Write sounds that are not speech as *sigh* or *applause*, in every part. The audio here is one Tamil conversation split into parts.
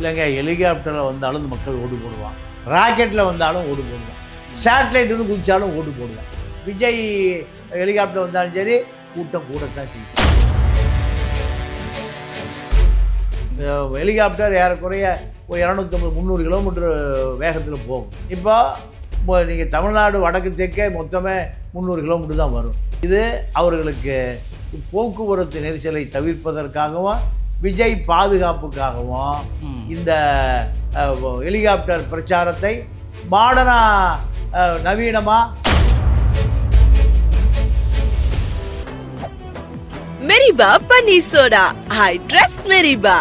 இல்லைங்க ஹெலிகாப்டரில் வந்தாலும் இந்த மக்கள் ஓடு போடுவான் ராக்கெட்டில் வந்தாலும் ஓடு போடுவான் சேட்டலைட் வந்து குதிச்சாலும் ஓடு போடுவான் விஜய் ஹெலிகாப்டர் வந்தாலும் சரி கூட்டம் கூடத்தான் செய்யும். இந்த ஹெலிகாப்டர் ஏறக்குறைய ஒரு இரநூத்தம்பது முந்நூறு கிலோமீட்டர் வேகத்தில் போகும். இப்போ நீங்கள் தமிழ்நாடு வடக்கு தெற்கே மொத்தமே முந்நூறு கிலோமீட்டர் தான் வரும். இது அவர்களுக்கு போக்குவரத்து நெரிசலை தவிர்ப்பதற்காகவும் விஜய் பாதுகாப்புக்காகவும். இந்த ஹெலிகாப்டர் பிரச்சாரத்தை மாடனா நவீனமாக மெரிபா பன்னீர் சோடா. ஐ ட்ரஸ்ட் மெரிபா.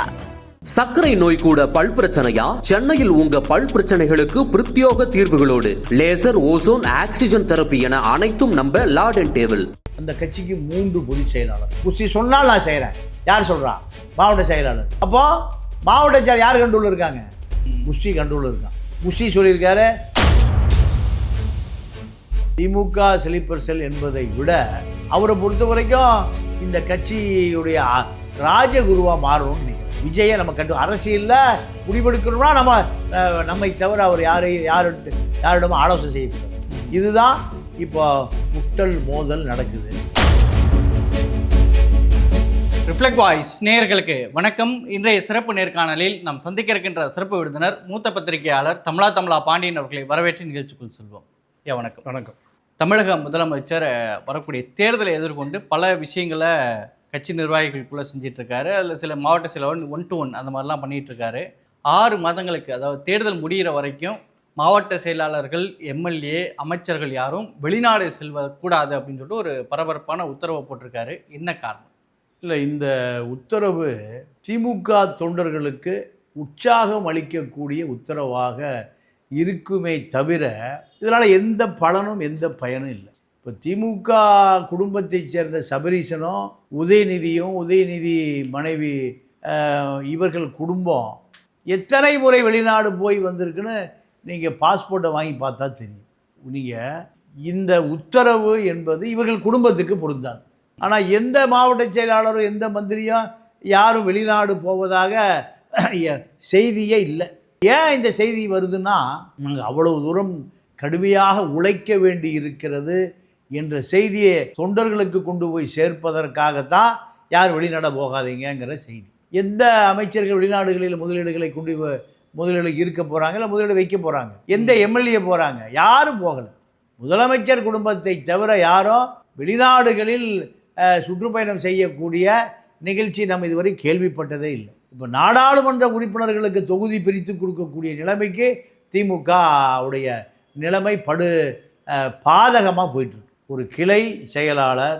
சர்க்கரை நோய் கூட பல் பிரச்சனையா? சென்னையில் உங்க பல் பிரச்சனைகளுக்கு பிரத்யோக தீர்வுகளோடு. லேசர் ஓசோன் ஆக்சிஜன் தெரப்பி என அனைத்தும் நம்ப லார்ட் அண்ட் டேபிள் அந்த கட்சிக்கு மூன்று பொதுச் செயலாளர். குசி சொன்னால் நான் செய்கிறேன் யார் சொல்றா? மாவட்ட செயலாளர். அப்போ மாவட்ட செயலர் யார் கண்ட்ரோல் இருக்காங்க? குஷி கண்ட்ரோல் இருக்கான். குஷி சொல்லியிருக்காரு. திமுக ஸ்லீப்பர் செல் என்பதை விட அவரை பொறுத்த வரைக்கும் இந்த கட்சியுடைய அ- ராஜகுருவா மாறணும்னு நினைக்கிறேன். விஜயை நம்ம கண்டு அரசியலில் முடிவெடுக்கணும்னா நம்ம நம்மை தவிர அவர் யாரையும் யாரு யாரிடமும் ஆலோசனை செய்யக்கூடாது. இதுதான் இப்போ முட்டல் மோதல் நடக்குது. ரிஃப்ளெக்ட் வாய்ஸ் நேயர்களுக்கு வணக்கம். இன்றைய சிறப்பு நேர்காணலில் நாம் சந்திக்க இருக்கின்ற சிறப்பு விருந்தினர் மூத்த பத்திரிகையாளர் தமிழா தமிழா பாண்டியன் அவர்களை வரவேற்று நிகழ்ச்சிக்குள் செல்வோம். ஐயா வணக்கம். வணக்கம். தமிழக முதலமைச்சர் வரக்கூடிய தேர்தலை எதிர்கொண்டு பல விஷயங்களை கட்சி நிர்வாகிகளுக்குள்ளே செஞ்சிட்டு இருக்காரு அதில் சில மாவட்ட செயலாளர் ஒன் டு ஒன் அந்த மாதிரிலாம் பண்ணிட்டு இருக்காரு ஆறு மாதங்களுக்கு அதாவது தேர்தல் முடிகிற வரைக்கும் மாவட்ட செயலாளர்கள் எம்எல்ஏ அமைச்சர்கள் யாரும் வெளிநாடு செல்வக்கூடாது அப்படின்னு சொல்லிட்டு ஒரு பரபரப்பான உத்தரவை போட்டிருக்காரு. என்ன காரணம்? இல்லை இந்த உத்தரவு திமுக தொண்டர்களுக்கு உற்சாகம் அளிக்கக்கூடிய உத்தரவாக இருக்குமே தவிர இதனால் எந்த பலனும் எந்த பயனும் இல்லை. இப்போ திமுக குடும்பத்தைச் சேர்ந்த சபரீசனும் உதயநிதியும் உதயநிதி மனைவி இவர்கள் குடும்பம் எத்தனை முறை வெளிநாடு போய் வந்திருக்குன்னு நீங்கள் பாஸ்போர்ட்டை வாங்கி பார்த்தா தெரியும். நீங்கள் இந்த உத்தரவு என்பது இவர்கள் குடும்பத்துக்கு பொருந்தாது. ஆனால் எந்த மாவட்ட செயலாளரும் எந்த மந்திரியும் யாரும் வெளிநாடு போவதாக *clears throat* செய்தியே இல்லை. ஏன் இந்த செய்தி வருதுன்னா நாங்கள் அவ்வளவு தூரம் கடுமையாக உழைக்க வேண்டி இருக்கிறது என்ற செய்தியை தொண்டர்களுக்கு கொண்டு போய் சேர்ப்பதற்காகத்தான் யார் வெளிநாட போகாதீங்கங்கிற செய்தி. எந்த அமைச்சர்கள் வெளிநாடுகளில் முதலீடுகளை கொண்டு முதலீடு இருக்க போகிறாங்க இல்லை முதலீடு வைக்க போகிறாங்க எந்த எம்எல்ஏ போகிறாங்க யாரும் போகலை. முதலமைச்சர் குடும்பத்தை தவிர யாரும் வெளிநாடுகளில் சுற்றுப்பயணம் செய்யக்கூடிய நிகழ்ச்சி நம்ம இதுவரை கேள்விப்பட்டதே இல்லை. இப்போ நாடாளுமன்ற உறுப்பினர்களுக்கு தொகுதி பிரித்து கொடுக்கக்கூடிய நிலைமைக்கு திமுக உடைய நிலைமை படு பாதகமாக போயிட்டுருக்கு. ஒரு கிளை செயலாளர்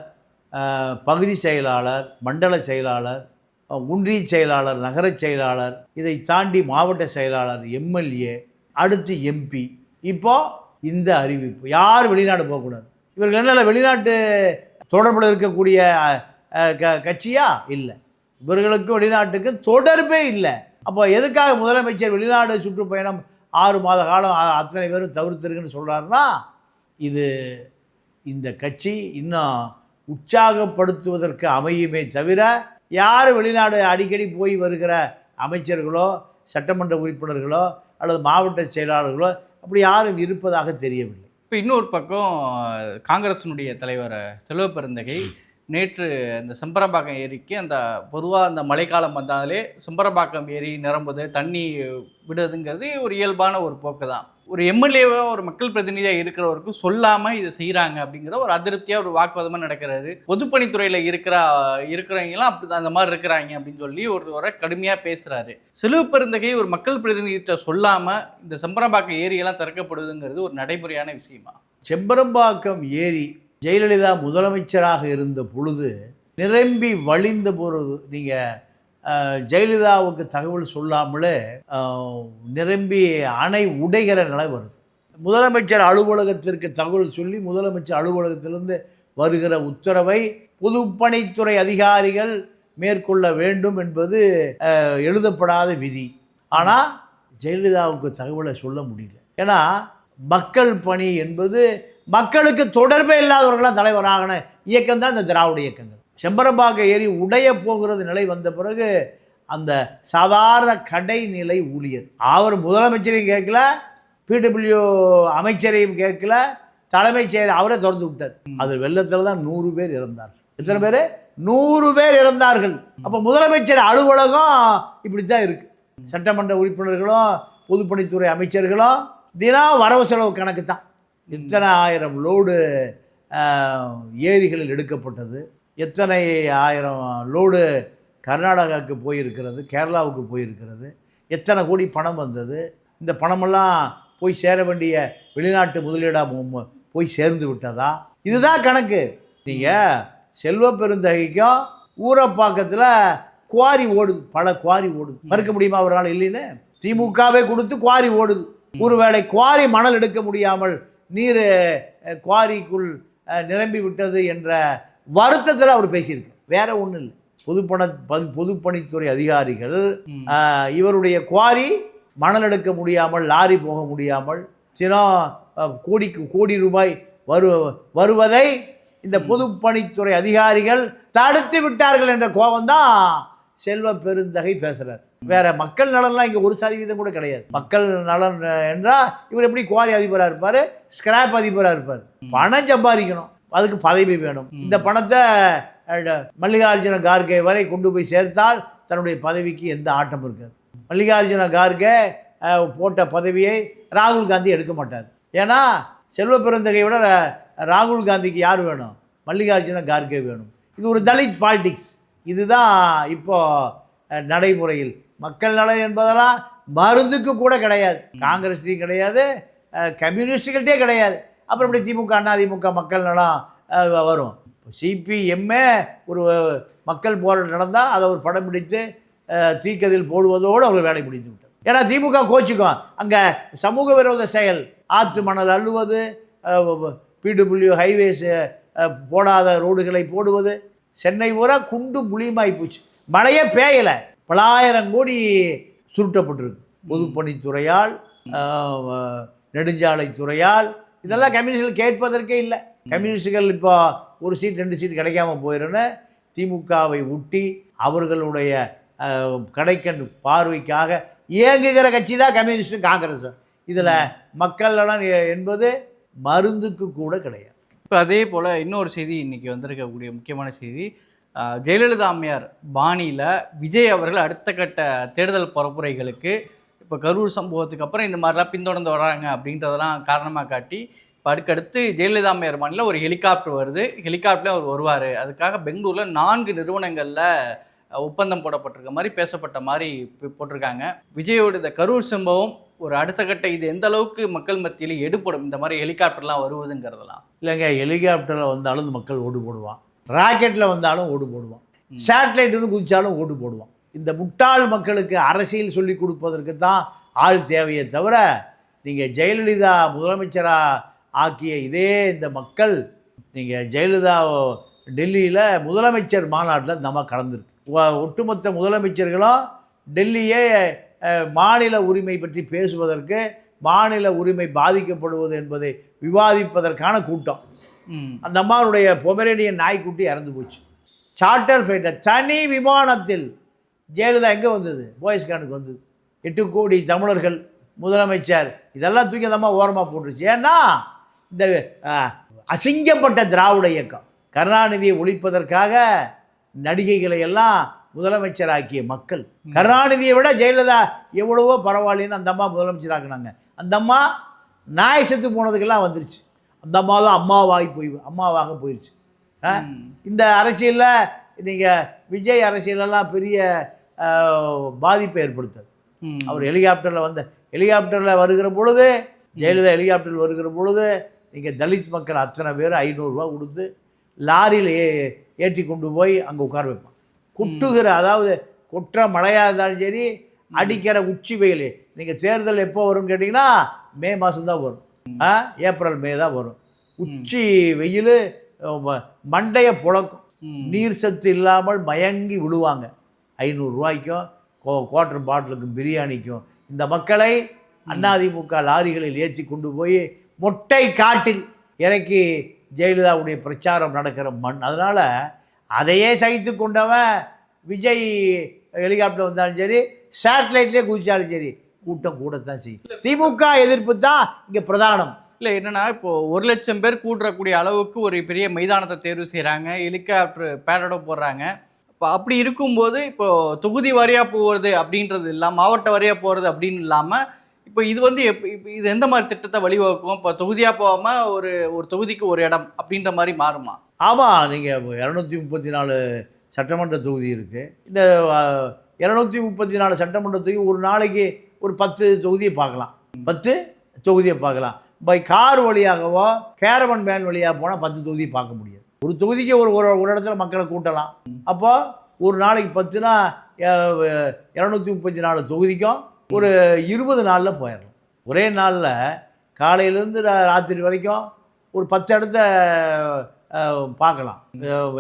பகுதி செயலாளர் மண்டல செயலாளர் ஒன்றிய செயலாளர் நகரச் செயலாளர் இதை தாண்டி மாவட்ட செயலாளர் எம்எல்ஏ அடுத்து எம்பி. இப்போ இந்த அறிவிப்பு. யார் வெளிநாடு போகக்கூடாது? இவர்கள் என்ன வெளிநாட்டு தொடர்பில் இருக்கக்கூடிய க கட்சியா? இல்லை. இவர்களுக்கும் வெளிநாட்டுக்கு தொடர்பே இல்லை. அப்போ எதுக்காக முதலமைச்சர் வெளிநாடு சுற்றுப்பயணம் ஆறு மாத காலம் அத்தனை பேரும் தவிர்த்திருக்குன்னு சொல்கிறாருன்னா இது இந்த கட்சி இன்னும் உற்சாகப்படுத்துவதற்கு அமையுமே தவிர யார் வெளிநாடு அடிக்கடி போய் வருகிற அமைச்சர்களோ சட்டமன்ற உறுப்பினர்களோ அல்லது மாவட்ட செயலாளர்களோ அப்படி யாரும் இருப்பதாக தெரியவில்லை. இப்போ இன்னொரு பக்கம் காங்கிரஸினுடைய தலைவர் செல்வ பெருந்தகை நேற்று இந்த செம்பரம்பாக்கம் ஏரிக்கு அந்த பொதுவாக அந்த மழைக்காலம் வந்தாலே செம்பரம்பாக்கம் ஏரி நிரம்புது தண்ணி விடுறதுங்கிறது ஒரு இயல்பான ஒரு போக்கு தான் ஒரு எம்எல்ஏவாக ஒரு மக்கள் பிரதிநிதியாக இருக்கிறவருக்கு சொல்லாமல் இதை செய்கிறாங்க அப்படிங்கிற ஒரு அதிருப்தியாக ஒரு வாக்குவாதமாக நடக்கிறாரு. பொதுப்பணித்துறையில் இருக்கிற இருக்கிறவங்களாம் அப்படி அந்த மாதிரி இருக்கிறாங்க அப்படின்னு சொல்லி ஒருவரை கடுமையாக பேசுகிறாரு சிலுவு பெருந்தகை ஒரு மக்கள் பிரதிநிதிகிட்ட சொல்லாமல் இந்த செம்பரம்பாக்கம் ஏரியெல்லாம் திறக்கப்படுதுங்கிறது ஒரு நடைமுறையான விஷயமா? செம்பரம்பாக்கம் ஏரி ஜெயலலிதா முதலமைச்சராக இருந்த பொழுது நிரம்பி வழிந்த பொழுது நீங்கள் ஜெயலலிதாவுக்கு தகவல் சொல்லாமலே நிரம்பி அணை உடைகிற நிலை வருது. முதலமைச்சர் அலுவலகத்திற்கு தகவல் சொல்லி முதலமைச்சர் அலுவலகத்திலிருந்து வருகிற உத்தரவை பொதுப்பணித்துறை அதிகாரிகள் மேற்கொள்ள வேண்டும் என்பது எழுதப்படாத விதி. ஆனால் ஜெயலலிதாவுக்கு தகவலை சொல்ல முடியல. ஏன்னா மக்கள் பணி என்பது மக்களுக்கு தொடர்பே இல்லாதவர்களாக தலைவராகின இயக்கம் தான் இந்த திராவிட இயக்கங்கள். செம்பரம்பாக்க ஏரி உடைய போகிறது நிலை வந்த பிறகு அந்த சாதாரண கடைநிலை ஊழியர். அவர் முதலமைச்சரையும் கேட்கல பிடபிள்யூ அமைச்சரையும் கேட்கல தலைமைச் செயலர் அவரே திறந்து விட்டார். அது வெள்ளத்தில் தான் நூறு பேர் இறந்தார். எத்தனை பேர்? நூறு பேர் இறந்தார்கள். அப்போ முதலமைச்சர் அலுவலகம் இப்படி தான் இருக்குது சட்டமன்ற உறுப்பினர்களும் பொதுப்பணித்துறை அமைச்சர்களும் தினம் வரவு செலவு கணக்கு தான். இத்தனை ஆயிரம் லோடு ஏரிகளில் எடுக்கப்பட்டது. எத்தனை ஆயிரம் லோடு கர்நாடகாவுக்கு போயிருக்கிறது கேரளாவுக்கு போயிருக்கிறது எத்தனை கோடி பணம் வந்தது இந்த பணமெல்லாம் போய் சேர வேண்டிய வெளிநாட்டு முதலீடாக போய் சேர்ந்து விட்டதா? இதுதான் கணக்கு. நீங்கள் செல்வ பெருந்தகைக்கும் ஊரப்பாக்கத்தில் குவாரி ஓடுது பல குவாரி ஓடுது. மறுக்க முடியுமா அவரால் இல்லைன்னு? திமுகவே கொடுத்து குவாரி ஓடுது. ஒருவேளை குவாரி மணல் எடுக்க முடியாமல் நீர் குவாரிக்குள் நிரம்பி விட்டது என்ற வருத்தத்தில் அவர் பேசியிருக்கு. வேற ஒன்றும் இல்லை. பொதுப்பண பது- பொதுப்பணித்துறை அதிகாரிகள் இவருடைய குவாரி மணல் எடுக்க முடியாமல் லாரி போக முடியாமல் அஹ், கோடிக்கு கோடி ரூபாய் வரு வருவதை இந்த பொதுப்பணித்துறை அதிகாரிகள் தடுத்து விட்டார்கள் என்ற கோபம்தான் செல்வ பெருந்தகை பேசுறார். வேற மக்கள் நலன்லாம் இங்கே ஒரு சதவீதம் கூட கிடையாது. மக்கள் நலன் என்றால் இவர் எப்படி குவாரி அதிபராக இருப்பார்? ஸ்கிராப் அதிபராக இருப்பார். பணம் சம்பாதிக்கணும். அதுக்கு பதவி வேணும். இந்த பணத்தை மல்லிகார்ஜுன கார்கே வரை கொண்டு போய் சேர்த்தால் தன்னுடைய பதவிக்கு எந்த ஆட்டம் இருக்காது. மல்லிகார்ஜுன கார்கே போட்ட பதவியை ராகுல் காந்தி எடுக்க மாட்டார். ஏன்னா செல்வ பெருந்தகை விட ராகுல் காந்திக்கு யார் வேணும்? மல்லிகார்ஜுன கார்கே வேணும். இது ஒரு தலித் பாலிடிக்ஸ். இதுதான் இப்போ அஹ், நடைமுறையில். மக்கள் நலன் என்பதெல்லாம் மருந்துக்கு கூட கிடையாது. காங்கிரஸ்லையும் கிடையாது கம்யூனிஸ்டுகள்கிட்டே கிடையாது. அப்புறம் இப்படி திமுக அதிமுக மக்கள் நலம் வரும். சிபிஎம்ஏ ஒரு மக்கள் போராட்டம் நடந்தால் அதை ஒரு படம் பிடித்து தீக்கதில் போடுவதோடு அவர்கள் வேலை பிடித்து விட்டார் ஏன்னா திமுக கோச்சிக்கும். அங்கே சமூக விரோத செயல். ஆற்று மணல் அள்ளுவது பிடபிள்யூ ஹைவேஸ் போடாத ரோடுகளை போடுவது. சென்னை பூரா குண்டு புளியமாகி போச்சு. மழையே பேயலை பலாயிரம் கோடி சுருட்டப்பட்டிருக்கு. பொதுப்பணித்துறையால் நெடுஞ்சாலைத்துறையால் இதெல்லாம் கம்யூனிஸ்டுகள் கேட்பதற்கே இல்லை. கம்யூனிஸ்டுகள் இப்போ ஒரு சீட் ரெண்டு சீட் கிடைக்காம போயிடுன்னு திமுகவை ஒட்டி அவர்களுடைய அஹ், கடைக்கண் பார்வைக்காக இயங்குகிற கட்சி தான் கம்யூனிஸ்டும் காங்கிரஸும் இதில் மக்கள் நலன் என்பது மருந்துக்கு கூட கிடையாது. இப்போ அதே போல் இன்னொரு செய்தி இன்றைக்கி வந்திருக்கக்கூடிய முக்கியமான செய்தி ஜெயலலிதா அம்மையார் பாணியில் விஜய் அவர்கள் அடுத்த கட்ட தேர்தல் பரப்புரைகளுக்கு இப்போ கரூர் சம்பவத்துக்கு அப்புறம் இந்த மாதிரிலாம் பின்தொடர்ந்து வராங்க அப்படின்றதெல்லாம் காரணமாக காட்டி இப்போ அதுக்கடுத்து ஜெயலலிதா அம்மையார் பாணியில் ஒரு ஹெலிகாப்டர் வருது. ஹெலிகாப்டர்லேயும் அவர் வருவார். அதுக்காக பெங்களூரில் நான்கு நிறுவனங்களில் ஒப்பந்தம் போடப்பட்டிருக்க மாதிரி பேசப்பட்ட மாதிரி போட்டிருக்காங்க. விஜயோட இந்த கரூர் சம்பவம் ஒரு அடுத்த கட்ட இது எந்த அளவுக்கு மக்கள் மத்தியில் எடுப்படும் இந்த மாதிரி ஹெலிகாப்டர்லாம் வருவதுங்கிறதெல்லாம். இல்லைங்க ஹெலிகாப்டரில் வந்தாலும் இந்த மக்கள் ஓடு போடுவான். ராக்கெட்டில் வந்தாலும் ஓடு போடுவான். சேட்டலைட் வந்து குதிச்சாலும் ஓடு போடுவான். இந்த முட்டாள் மக்களுக்கு அரசியல் சொல்லி கொடுப்பதற்கு தான் ஆள் தேவையே தவிர நீங்கள் ஜெயலலிதா முதலமைச்சராக ஆக்கிய இதே இந்த மக்கள் நீங்கள் ஜெயலலிதா டெல்லியில் முதலமைச்சர் மாநாட்டில் இந்த அம்மா கலந்துருக்கு ஒட்டுமொத்த முதலமைச்சர்களும் டெல்லியே மாநில உரிமை பற்றி பேசுவதற்கு மாநில உரிமை பாதிக்கப்படுவது என்பதை விவாதிப்பதற்கான கூட்டம். அந்த அம்மாவுடைய பொமரேனியன் நாய்க்குட்டி இறந்து போச்சு. சார்ட்டர் ஃப்ளைட்டை தனி விமானத்தில் ஜெயலலிதா எங்கே வந்தது? போயஸ்கானுக்கு வந்தது. எட்டு கோடி தமிழர்கள் முதலமைச்சர். இதெல்லாம் தூக்கி அந்த அம்மா ஓரமாக போட்டுருச்சு. ஏன்னா இந்த அசிங்கப்பட்ட திராவிட இயக்கம். கருணாநிதியை ஒழிப்பதற்காக நடிகைகளை எல்லாம் முதலமைச்சராக்கிய மக்கள். கருணாநிதியை விட ஜெயலலிதா எவ்வளவோ பரவாயில்லைன்னு அந்த அம்மா முதலமைச்சராக்குனாங்க. அந்த அம்மா நாய் செத்து போனதுக்கெல்லாம் வந்துருச்சு. அந்த அம்மா தான் அம்மாவாகி போய் அம்மாவாக போயிடுச்சு. இந்த அரசியலில் நீங்கள் விஜய் அரசியலெல்லாம் பெரிய பாதிப்பை ஏற்படுத்தது. அவர் ஹெலிகாப்டரில் வந்த ஹெலிகாப்டரில் வருகிற பொழுது ஜெயலலிதா ஹெலிகாப்டரில் வருகிற பொழுது நீங்கள் தலித் மக்கள் அத்தனை பேர் ஐநூறுரூவா கொடுத்து லாரியில் ஏ ஏற்றி கொண்டு போய் அங்கே உட்கார வைப்பான் கொட்டுகிற அதாவது கொட்டுற மழையாக இருந்தாலும் சரி அடிக்கிற உச்சி வெயில் நீங்கள் தேர்தல் எப்போ வரும்னு கேட்டிங்கன்னா மே மாதம் தான் வரும். ஆ ஏப்ரல் மே தான் வரும். உச்சி வெயில் மண்டைய புழக்கும். நீர் சத்து இல்லாமல் மயங்கி விழுவாங்க. ஐநூறுரூவாய்க்கும் கோ குவார்ட்டர் பாட்டிலுக்கும் பிரியாணிக்கும் இந்த மக்களை அதிமுக லாரிகளில் ஏற்றி கொண்டு போய் மொட்டை காட்டில் இறக்கி ஜெயலலிதாவுடைய பிரச்சாரம் நடக்கிற மண். அதனால் அதையே சகித்து கொண்டவன் விஜய் ஹெலிகாப்டர் வந்தாலும் சரி சேட்டலைட்லேயே குதிச்சாலும் சரி கூட்டம் கூடத்தான் செய்யும். திமுக எதிர்ப்பு தான் இங்கே பிரதானம். இல்லை என்னன்னா இப்போ ஒரு லட்சம் பேர் கூடுறக்கூடிய அளவுக்கு ஒரு பெரிய மைதானத்தை தேர்வு செய்கிறாங்க ஹெலிகாப்டர் பேரடோ போடுறாங்க. இப்போ அப்படி இருக்கும்போது இப்போ தொகுதி வாரியாக போகிறது அப்படின்றது இல்லாமல் மாவட்ட வாரியாக போகிறது அப்படின்னு இல்லாமல் இப்போ இது வந்து எப் இப்போ இது எந்த மாதிரி திட்டத்தை வழிவகுக்கும்? இப்போ தொகுதியாக போகாமல் ஒரு ஒரு தொகுதிக்கு ஒரு இடம் அப்படின்ற மாதிரி மாறுமா? ஆமாம் நீங்கள் இரநூத்தி முப்பத்தி நாலு சட்டமன்ற தொகுதி இருக்குது இந்த இரநூத்தி முப்பத்தி நாலு சட்டமன்ற தொகுதி ஒரு நாளைக்கு ஒரு பத்து தொகுதியை பார்க்கலாம். பத்து தொகுதியை பார்க்கலாம். பை கார் வழியாகவோ கேரவன் வேன் வழியாக போனால் பத்து தொகுதியை பார்க்க முடியாது. ஒரு தொகுதிக்கு ஒரு ஒரு ஒரு இடத்துல மக்களை கூட்டலாம். அப்போ ஒரு நாளைக்கு பத்துனா இரநூத்தி முப்பத்தி நாலு தொகுதிக்கும் ஒரு இருபது நாளில் போயிடலாம் ஒரே நாளில் காலையிலேருந்து ராத்திரி வரைக்கும் ஒரு பத்து இடத்த பார்க்கலாம்.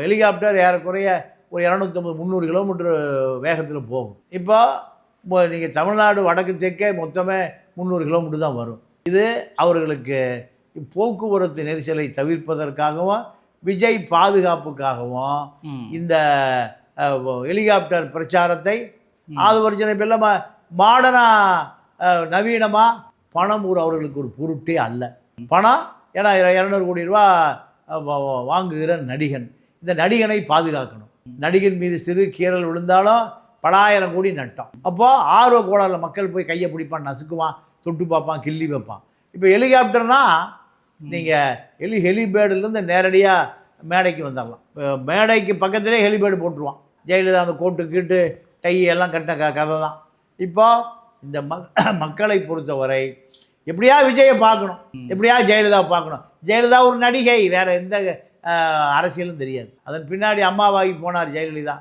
ஹெலிகாப்டர் ஏறக்குறைய ஒரு இரநூத்தம்பது முந்நூறு கிலோமீட்டர் வேகத்தில் போகும். இப்போ நீங்கள் தமிழ்நாடு வடக்கு தெற்கே மொத்தமே முந்நூறு கிலோமீட்டர் தான் வரும். இது அவர்களுக்கு போக்குவரத்து நெரிசலை தவிர்ப்பதற்காகவும் விஜய் பாதுகாப்புக்காகவும். இந்த ஹெலிகாப்டர் பிரச்சாரத்தை ஆதவர்ஜனை பெல்ல மாடனாக நவீனமாக பணம் ஒரு அவர்களுக்கு ஒரு பொருட்டே அல்ல. பணம் ஏன்னா இர- இரநூறு கோடி ரூபா வாங்குகிற நடிகன். இந்த நடிகனை பாதுகாக்கணும். நடிகன் மீது சிறு கீறல் விழுந்தாலும் பலாயிரம் கோடி நட்டம். அப்போ ஆர்வ கோளாறில் மக்கள் போய் கையை பிடிப்பான் நசுக்குவான் தொட்டு பார்ப்பான் கிள்ளி வைப்பான். இப்போ ஹெலிகாப்டர்னா நீங்கள் ஹெலி ஹெலிபேர்டுலேருந்து நேரடியாக மேடைக்கு வந்துடலாம். இப்போ மேடைக்கு பக்கத்திலே ஹெலிபேர்டு போட்டுருவான். ஜெயலலிதா அந்த கோட்டு கீட்டு டை எல்லாம் கட்டின க கதை தான். இப்போ இந்த மக் *clears throat* மக்களை பொறுத்தவரை எப்படியா விஜயை பார்க்கணும்? எப்படியா ஜெயலலிதா பார்க்கணும்? ஜெயலலிதா ஒரு நடிகை வேறு எந்த அரசியலும் தெரியாது. அதன் பின்னாடி அம்மாவாகி போனார் ஜெயலலிதா.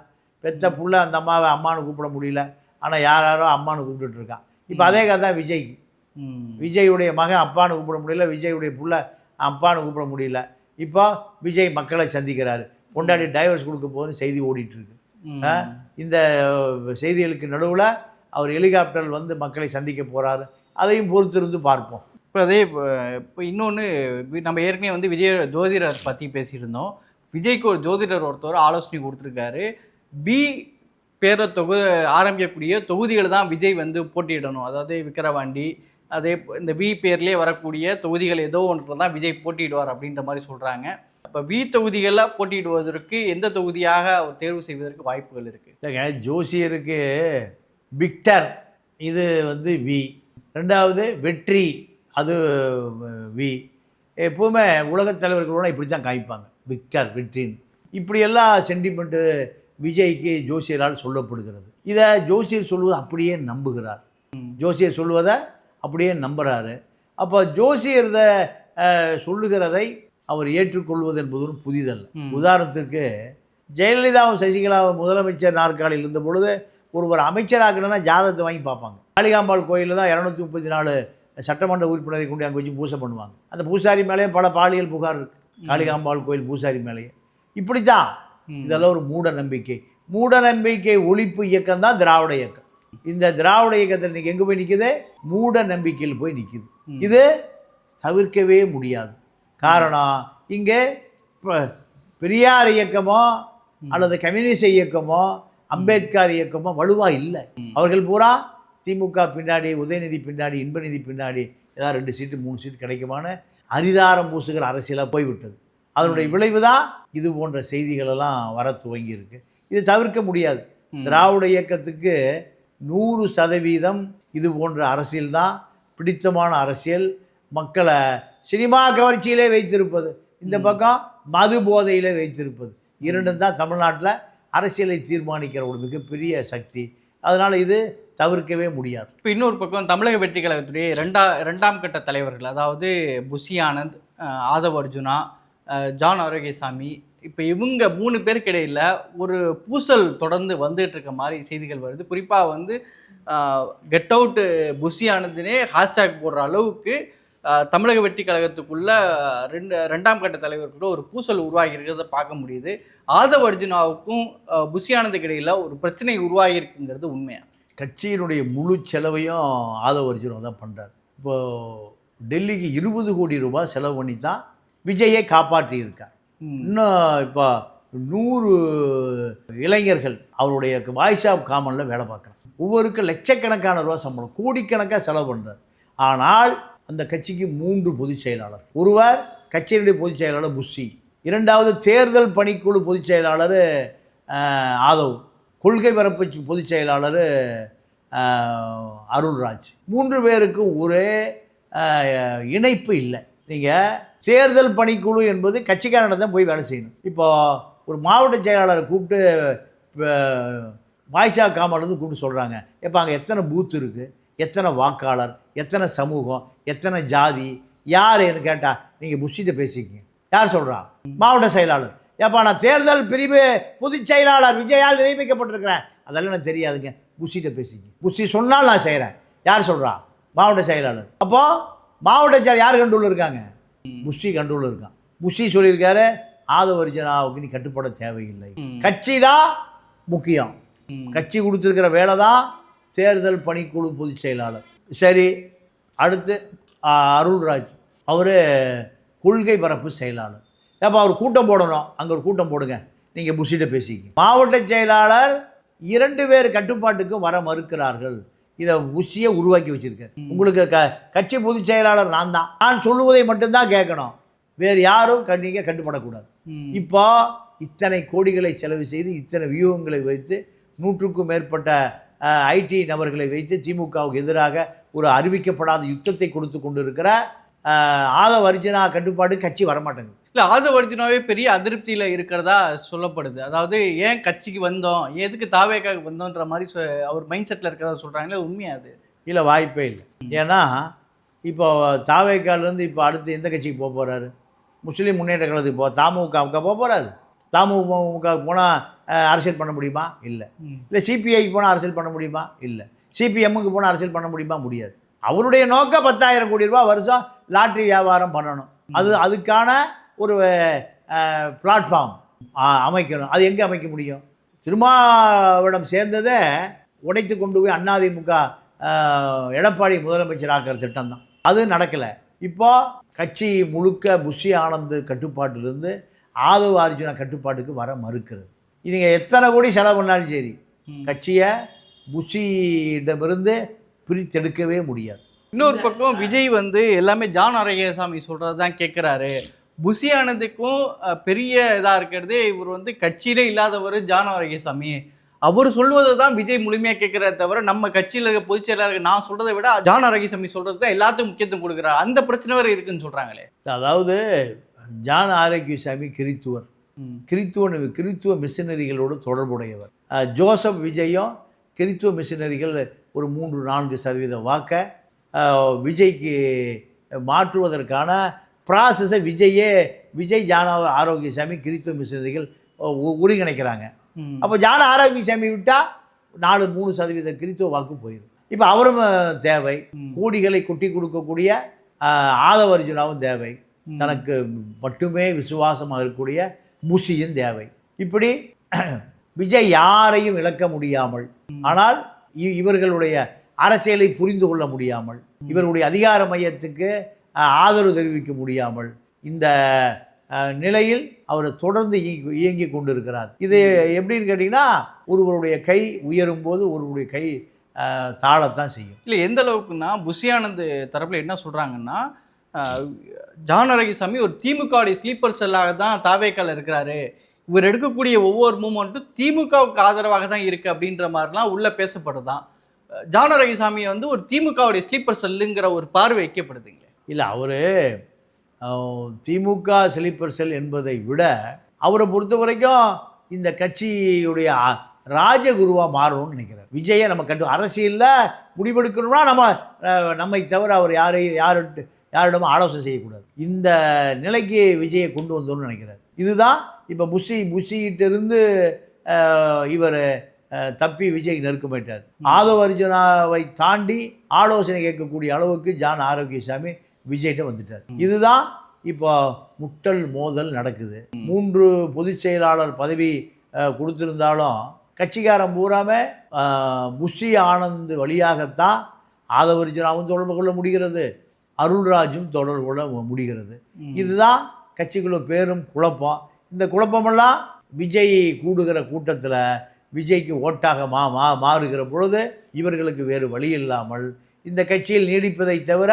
பெத்த புள்ள அந்த அம்மாவை அம்மானு கூப்பிட முடியல. ஆனால் யார் யாரோ அம்மானு கூப்பிட்டுட்டு இருக்கான் இப்போ அதே கதை தான் விஜய்க்கு. விஜயுடைய மகன் அப்பான்னு கூப்பிட முடியல விஜயுடைய புள்ள அப்பான்னு கூப்பிட முடியல. இப்போ விஜய் மக்களை சந்திக்கிறாரு. பொண்டாடி டைவர்ஸ் கொடுக்க போகுதுன்னு செய்தி ஓடிட்டு இருக்கு ம். ஆ, இந்த செய்திகளுக்கு நடுவில் அவர் ஹெலிகாப்டரில் வந்து மக்களை சந்திக்க போகிறாரு அதையும் பொறுத்திருந்து பார்ப்போம். இப்போ அதே இப்போ இப்போ இன்னொன்று நம்ம ஏற்கனவே வந்து விஜய் ஜோதிடர் பற்றி பேசியிருந்தோம். விஜய்க்கு ஒரு ஜோதிடர் ஒருத்தர் ஆலோசனை கொடுத்துருக்காரு. பி பேரை தொகு ஆரம்பிக்கக்கூடிய தொகுதிகள் தான் விஜய் வந்து போட்டியிடணும். அதாவது விக்கிரவாண்டி அதே இந்த வி பேர்லேயே வரக்கூடிய தொகுதிகள் ஏதோ ஒன்றில் தான் விஜய் போட்டியிடுவார் அப்படின்ற மாதிரி சொல்கிறாங்க இப்போ வி தொகுதிகளில் போட்டியிடுவதற்கு எந்த தொகுதியாக அவர் தேர்வு செய்வதற்கு வாய்ப்புகள் இருக்குது இல்லைங்க ஜோசியருக்கு விக்டர் இது வந்து வி ரெண்டாவது வெற்றி அது வி எப்பவுமே உலகத் தலைவர்களோட இப்படி தான் காய்ப்பாங்க விக்டர் வெற்றின்னு. இப்படியெல்லாம் சென்டிமெண்ட்டு விஜய்க்கு ஜோசியரால் சொல்லப்படுகிறது. இதை ஜோசியர் சொல்வது அப்படியே நம்புகிறார். ஜோசியர் சொல்வதை அப்படியே நம்புகிறாரு அப்போ ஜோசியர் இதை, அஹ், சொல்லுகிறதை அவர் ஏற்றுக்கொள்வது என்பது ஒரு புதிதல்ல. உதாரணத்திற்கு ஜெயலலிதாவும் சசிகலாவும் முதலமைச்சர் நாற்காலியில் இருந்த பொழுது ஒருவர் அமைச்சராக்கணும்னா ஜாதகத்தை வாங்கி பார்ப்பாங்க. காளிகாம்பாள் கோயிலில் தான் இரநூத்தி முப்பத்தி நாலு சட்டமன்ற உறுப்பினரை கொண்டு அங்கே வச்சு பூஜை பண்ணுவாங்க. அந்த பூசாரி மேலேயே பல பாலியல் புகார் இருக்கு. காளிகாம்பாள் கோயில் பூசாரி மேலேயே இப்படி தான் இதெல்லாம் ஒரு மூட நம்பிக்கை. மூட நம்பிக்கை ஒழிப்பு இயக்கம் தான் திராவிட இயக்கம். இந்த திராவிட இயக்கத்தில் இன்னைக்கு எங்கே போய் நிற்குது மூட நம்பிக்கையில் போய் நிற்குது இது தவிர்க்கவே முடியாது. காரணம் இங்கே பெரியார் இயக்கமோ அல்லது கம்யூனிஸ்ட் இயக்கமோ அம்பேத்கர் இயக்கமோ வலுவா இல்லை. அவர்கள் பூரா திமுக பின்னாடி உதயநிதி பின்னாடி இன்பநிதி பின்னாடி ஏதாவது ரெண்டு சீட்டு மூணு சீட்டு கிடைக்குமான்னு அரிதாரம் பூசுகிற அரசியலாக போய்விட்டது. அதனுடைய விளைவு தான் இது போன்ற செய்திகள் எல்லாம் வர துவங்கி இருக்கு இது தவிர்க்க முடியாது. திராவிட இயக்கத்துக்கு நூறு சதவீதம் இது போன்ற அரசியல் தான் பிடித்தமான அரசியல். மக்களை சினிமா கவர்ச்சியிலே வைத்திருப்பது. இந்த பக்கம் மது போதையிலே வைத்திருப்பது. இரண்டும் தான் தமிழ்நாட்டில் அரசியலை தீர்மானிக்கிற ஒரு மிகப்பெரிய சக்தி. அதனால் இது தவிர்க்கவே முடியாது. இப்போ இன்னொரு பக்கம் தமிழக வெற்றி கழகத்துடைய ரெண்டா ரெண்டாம் கட்ட தலைவர்கள் அதாவது புஷி ஆனந்த் ஆதவ் அர்ஜுனா ஜான் ஆரோக்கியசாமி இப்போ இவங்க மூணு பேருக்கு இடையில் ஒரு பூசல் தொடர்ந்து வந்துட்டு இருக்க மாதிரி செய்திகள் வருது. குறிப்பாக வந்து கெட் அவுட் புஷி ஆனந்த்னே ஹேஷ்டேக் போடுற அளவுக்கு தமிழக வெட்டி கழகத்துக்குள்ள ரெண்டு ரெண்டாம் கட்ட தலைவருக்குள்ள ஒரு பூசல் உருவாகி இருக்கிறத பார்க்க முடியுது. ஆதவ் அர்ஜுனாவுக்கும் அஹ், புஷி ஆனந்துக்கு ஒரு பிரச்சனை உருவாகி இருக்குங்கிறது உண்மையா? கட்சியினுடைய முழு செலவையும் ஆதவ் அர்ஜுனா தான் பண்ணுறார் இப்போது டெல்லிக்கு இருபது கோடி ரூபாய் செலவு பண்ணி தான் விஜயை காப்பாற்றியிருக்கார். இன்னும் இப்போ நூறு இளைஞர்கள் அவருடைய வாய்ஸ் ஆஃப் காமனில் வேலை பார்க்குறாங்க. ஒவ்வொருக்கும் லட்சக்கணக்கான ரூபா சம்பளம் கோடிக்கணக்காக செலவு பண்ணுறார் ஆனால் அந்த கட்சிக்கு மூன்று பொதுச் செயலாளர். ஒருவர் கட்சியினுடைய பொதுச் செயலாளர் புஷி இரண்டாவது தேர்தல் பணிக்குழு பொதுச் செயலாளர் ஆதவ் கொள்கை பரப்பு பொதுச் செயலாளர் அருள்ராஜ். மூன்று பேருக்கும் ஒரே இணைப்பு இல்லை. நீங்கள் தேர்தல் பணிக்குழு என்பது கட்சிக்காரனிடம் தான் போய் வேலை செய்யணும். இப்போ ஒரு மாவட்ட செயலாளரை கூப்பிட்டு பாய்ஷா காமர்லேருந்து கூப்பிட்டு சொல்கிறாங்க இப்போ அங்கே எத்தனை பூத் இருக்குது எத்தனை வாக்காளர்? எத்தனை சமூகம்? எத்தனை ஜாதி? யாருன்னு கேட்டால் நீங்கள் புஷ்டிட்ட பேசிக்கிங்க. யார் சொல்கிறா மாவட்ட செயலாளர். ஏப்பா நான் தேர்தல் பிரிவு பொதுச் செயலாளர் விஜயால் நியமிக்கப்பட்டிருக்கிறேன். அதெல்லாம் எனக்கு தெரியாதுங்க. புஷிட்ட பேசிக்கிங்க. புஷி சொன்னால் நான் செய்கிறேன் யார் சொல்கிறா மாவட்ட செயலாளர். அப்போது மாவட்ட செயலாளர் யார் கண்ட்ரோல் இருக்காங்க? புஷி கண்ட்ரோல் இருக்கான். புஷி சொல்லியிருக்காரு ஆதவரிஜனாவுக்கு நீ கட்டுப்பட தேவையில்லை. கட்சி தான் முக்கியம். கட்சி கொடுத்துருக்கிற வேலை தான் தேர்தல் பணிக்குழு பொதுச் செயலாளர். சரி அடுத்து அருள்ராஜ். அவர் கொள்கை பரப்பு செயலாளர். ஏப்பா அவர் கூட்டம் போடணும். அங்கே ஒரு கூட்டம் போடுங்க. நீங்கள் புஷிட்ட பேசிக்க மாவட்ட செயலாளர் இரண்டு பேர் கட்டுப்பாட்டுக்கு வர மறுக்கிறார்கள். இதை புஷியை உருவாக்கி வச்சிருக்காரு. உங்களுக்கு க கட்சி பொதுச் செயலாளர் நான் தான். நான் சொல்லுவதை மட்டும்தான் கேட்கணும். வேறு யாரும் க- நீங்க கட்டுப்படக்கூடாது. இப்போ இத்தனை கோடிகளை செலவு செய்து இத்தனை வியூகங்களை வைத்து நூற்றுக்கும் மேற்பட்ட ஐடி நபர்களை வைத்து திமுகவுக்கு எதிராக ஒரு அறிவிக்கப்படாத யுத்தத்தை கொடுத்து கொண்டிருக்கிற அஹ், ஆதவ அர்ஜுனா கட்டுப்பாடு கட்சி வரமாட்டேங்குது. இல்ல ஆதவர்ஜுனாவே பெரிய அதிருப்தியில இருக்கிறதா சொல்லப்படுது. அதாவது ஏன் கட்சிக்கு வந்தோம்? எதுக்கு தாவேக்காக வந்தோன்ற மாதிரி அவர் மைண்ட் செட்ல இருக்கிறதா சொல்றாங்களே உண்மையா அது? இல்லை வாய்ப்பே இல்லை. ஏன்னா இப்போ தாவேக்காலேருந்து இப்போ அடுத்து எந்த கட்சிக்கு போக போகிறாரு முஸ்லீம் முன்னேற்ற கழகத்துக்கு போ தமுகவுக்கு போக போகிறாரு தமுக போனால் அரசியல் பண்ண முடியுமா? இல்லை. இல்லை சிபிஐக்கு போனால் அரசியல் பண்ண முடியுமா? இல்லை. சிபிஎம்முக்கு போனால் அரசியல் பண்ண முடியுமா? முடியாது. அவருடைய நோக்கம் பத்தாயிரம் கோடி ரூபாய் வருஷம் லாட்ரி வியாபாரம் பண்ணணும். அது அதுக்கான ஒரு பிளாட்ஃபார்ம் அமைக்கணும். அது எங்கே அமைக்க முடியும்? திருமாவிடம் சேர்ந்ததை உடைத்து கொண்டு போய் ஆஹ், எடப்பாடி முதலமைச்சர் ஆக்கிற திட்டம் தான். அது நடக்கலை. இப்போ கட்சி முழுக்க புஷி ஆனந்த் கட்டுப்பாட்டிலிருந்து ஆதவ அர்ஜுனா கட்டுப்பாட்டுக்கு வர மறுக்கிறது. இதுங்க எத்தனை கோடி செலவு பண்ணாலும் சரி. கட்சியை புஷியிடமிருந்து பிரித்தெடுக்கவே முடியாது. இன்னொரு பக்கம் விஜய் வந்து எல்லாமே ஜான் அரகேசாமி சொல்றது தான் கேட்குறாரு ஆனந்துக்கும் அஹ், பெரிய இதாக இருக்கிறது இவர் வந்து கட்சியிலே இல்லாதவர் ஜான் அவர் சொல்வதை தான் விஜய் முழுமையாக கேட்குறத தவிர நம்ம கட்சியில் இருக்க பொதுச் செயலாளருக்கு நான் சொல்றதை விட ஜான் அரகேசாமி சொல்றது தான் எல்லாத்துக்கும் முக்கியத்துவம் கொடுக்குறாரு. அந்த பிரச்சனை வேறு இருக்குன்னு சொல்றாங்களே. அதாவது ஜான் ஆரோக்கியசாமி கிறித்துவர். கிறித்துவ கிறித்துவ மிஷினரிகளோடு தொடர்புடையவர். ஜோசப் விஜயும் கிறித்துவ மிஷினரிகள் ஒரு மூன்று நான்கு சதவீத வாக்கை விஜய்க்கு மாற்றுவதற்கான ப்ராசஸை விஜயே விஜய் ஜான ஆரோக்கியசாமி கிறித்துவ மிஷினரிகள் ஒருங்கிணைக்கிறாங்க. அப்போ ஜான ஆரோக்கியசாமி விட்டால் நாலு மூணு சதவீத கிறித்துவ வாக்கு போயிடும் இப்போ அவரும் தேவை. கோடிகளை கொட்டி கொடுக்கக்கூடிய ஆதவ அர்ஜுனாவும் தேவை. தனக்கு மட்டுமே விசுவாசமாக இருக்கக்கூடிய புஷியும் தேவை. இப்படி விஜய் யாரையும் இழக்க முடியாமல் ஆனால் இவர்களுடைய அரசியலை புரிந்து கொள்ள முடியாமல் இவருடைய அதிகார மையத்துக்கு ஆதரவு தெரிவிக்க முடியாமல் இந்த நிலையில் அவர் தொடர்ந்து இயங்கி இயங்கி கொண்டிருக்கிறார். இது எப்படின்னு கேட்டிங்கன்னா ஒருவருடைய கை உயரும் போது ஒருவருடைய கை தாழத்தான் செய்யும். இல்லை எந்த அளவுக்குன்னா புஷியானந்த் தரப்பில் என்ன சொல்கிறாங்கன்னா ஜானரகிசாமி ஜான் அரகிசாமி ஒரு திமுகவுடைய ஸ்லீப்பர் செல்லாக தான் தாவேக்கால் இருக்கிறாரு. இவர் எடுக்கக்கூடிய ஒவ்வொரு மூமெண்ட்டும் திமுகவுக்கு ஆதரவாக தான் இருக்குது அப்படின்ற மாதிரிலாம் உள்ளே பேசப்படுதான். ஜான் அரகிசாமி வந்து ஒரு திமுகவுடைய ஸ்லீப்பர் செல்லுங்கிற ஒரு பார்வை வைக்கப்படுதுங்க இல்லை அவர் திமுக ஸ்லீப்பர் செல் என்பதை விட அவரை பொறுத்த வரைக்கும் இந்த கட்சியுடைய ராஜகுருவாக மாறணும்னு நினைக்கிறார். விஜயை நம்ம கண்டு அரசியலில் முடிவெடுக்கணும்னா நம்ம நம்மை தவிர அவர் யாரையும் யார்கிட்ட யாரிடமும் ஆலோசனை செய்யக்கூடாது. இந்த நிலைக்கு விஜயை கொண்டு வந்தோம்னு நினைக்கிறார். இதுதான் இப்போ புஷி புஷிகிட்டிருந்து இவர் தப்பி விஜய் நெருக்கமாயிட்டார். ஆதவ அர்ஜுனாவை தாண்டி ஆலோசனை கேட்கக்கூடிய அளவுக்கு ஜான் ஆரோக்கியசாமி விஜய்கிட்ட வந்துட்டார். இதுதான் இப்போ முட்டல் மோதல் நடக்குது. மூன்று பொதுச் செயலாளர் பதவி கொடுத்திருந்தாலும் கட்சிக்காரன் பூராமே அஹ், புஷி ஆனந்த் வழியாகத்தான் ஆதவ அர்ஜுனாவும் தொடர்பு கொள்ள முடிகிறது. அருள்ராஜும் தொடர்பு கொள்ள முடிகிறது. இதுதான் கட்சிக்குள்ள பேரும் குழப்பம். இந்த குழப்பமெல்லாம் விஜய் கூடுகிற கூட்டத்தில் விஜய்க்கு ஓட்டாக மா மா மாறுகிற பொழுது இவர்களுக்கு வேறு வழி இல்லாமல் இந்த கட்சியில் நீடிப்பதை தவிர